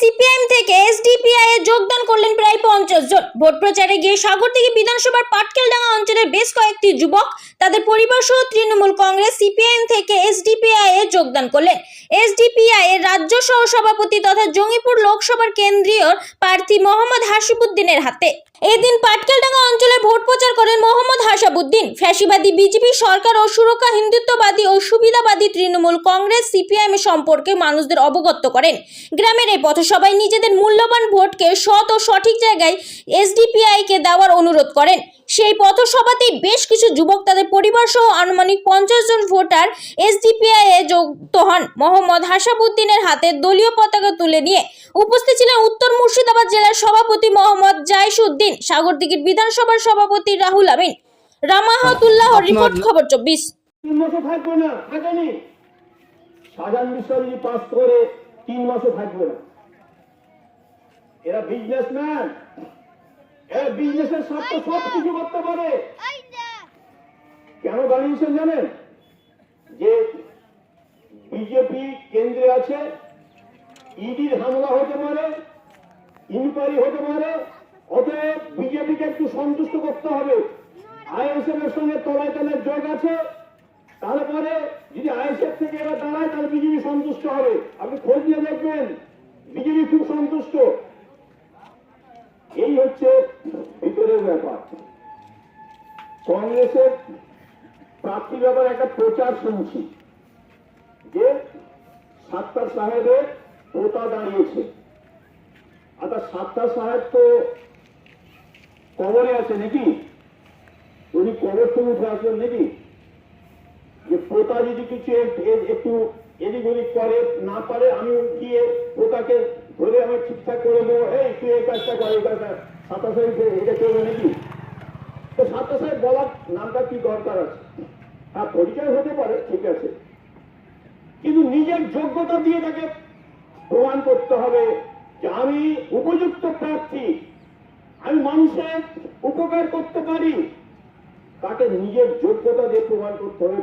CPIM থেকে SDPI এ যোগদান করলেন প্রায় পঞ্চাশ জন। ভোট প্রচারে গিয়ে সাগরদিঘি বিধানসভার পাটকেলডাঙ্গা অঞ্চলের বেশ কয়েকটি যুবক, তাদের পরিবার সহ তৃণমূল কংগ্রেস, সিপিআইএম থেকে এসডিপিআই এ যোগদান করলেন। এসডিপিআই এর রাজ্য সহ সভাপতি তথা জঙ্গিপুর লোকসভার কেন্দ্রীয় প্রার্থী মোহাম্মদ হাসিবুদ্দিনের হাতে। এদিন পাটকেলডাঙ্গা অঞ্চলে ভোট প্রচার করেন মোহাম্মদ হাসাবুদ্দিন। ফ্যাসিবাদী বিজেপি সরকার ও সুরক্ষা, হিন্দুত্ববাদী ও সুবিধাবাদী তৃণমূল কংগ্রেস, সিপিআইএম সম্পর্কে মানুষদের অবগত করেন। গ্রামের এই পথসভায় নিজেদের মূল্যবান ভোটকে সৎ ও সঠিক জায়গায় এসডিপিআইকে দেওয়ার অনুরোধ করেন। সেই পথসভাতেই বেশ কিছু যুবক তাদের পরিবার সহ আনুমানিক পঞ্চাশ জন ভোটার এসডিপিআই এ যুক্ত হন। মোহাম্মদ হাসাবুদ্দিনের হাতে দলীয় পতাকা তুলে নিয়ে উপস্থিত ছিলেন উত্তর মুর্শিদাবাদ জেলার সভাপতি মোহাম্মদ জাইসুদ্দিন সাগরদিঘির বিধানসভার সভাপতি রাহুল আমিন। রামাহতুল্লাহ রিপোর্ট খবর চব্বিশ। থাকবে না সাজান বিশ্বজিৎ পাস করে তিন মাসও থাকবে না। এরা বিজনেসম্যান এরা বিজনেসের স্বার্থ সব কিছু করতে পারে। কেন দাঁড়িয়েছেন জানেন? যে বিজেপি কেন্দ্রে আছে ইডির হামলা হতে পারে ইনকোয়ারি হতে পারে অতএব বিজেপিকে একটু সন্তুষ্ট করতে হবে। আইএসএফ এর সঙ্গে তলায় তলায় যোগ আছে তারপরে যদি আইএসএফ থেকে এরা দাঁড়ায় তাহলে বিজেপি সন্তুষ্ট হবে। আপনি খোঁজ নিয়ে দেখবেন বিজেপি খুব সন্তুষ্ট। এই হচ্ছে ভিতরের ব্যাপার। কংগ্রেসের প্রার্থীর ব্যাপারে একটা প্রচার শুনছি যে সাত্তার সাহেবের পোতা দাঁড়িয়েছে। আচ্ছা সাত্তার সাহেব তো কবরে আছে নাকি? উনি কবর থেকে উঠে আসবেন নাকি? যে পোতা যদি কিছু একটু এদিক ওদিক করে, না পারে আমি গিয়ে পোতাকে ধরে আমি ঠিকঠাক করে দেবো। এই, তুই এই কাজটা কর, এই কাজটা সাতা এটা করবে নাকি? তো সাতা সাহেব বলার নামটা কি দরকার আছে? হ্যাঁ পরিচয় হতে পারে, ঠিক আছে। কিন্তু নিজের যোগ্যতা দিয়ে তাকে প্রমাণ করতে হবে যে আমি উপযুক্ত প্রার্থী। আমি মানুষের উপকার করতে পারি। তাকে নিজের যোগ্যতা দিয়ে প্রমাণ করতে হবে।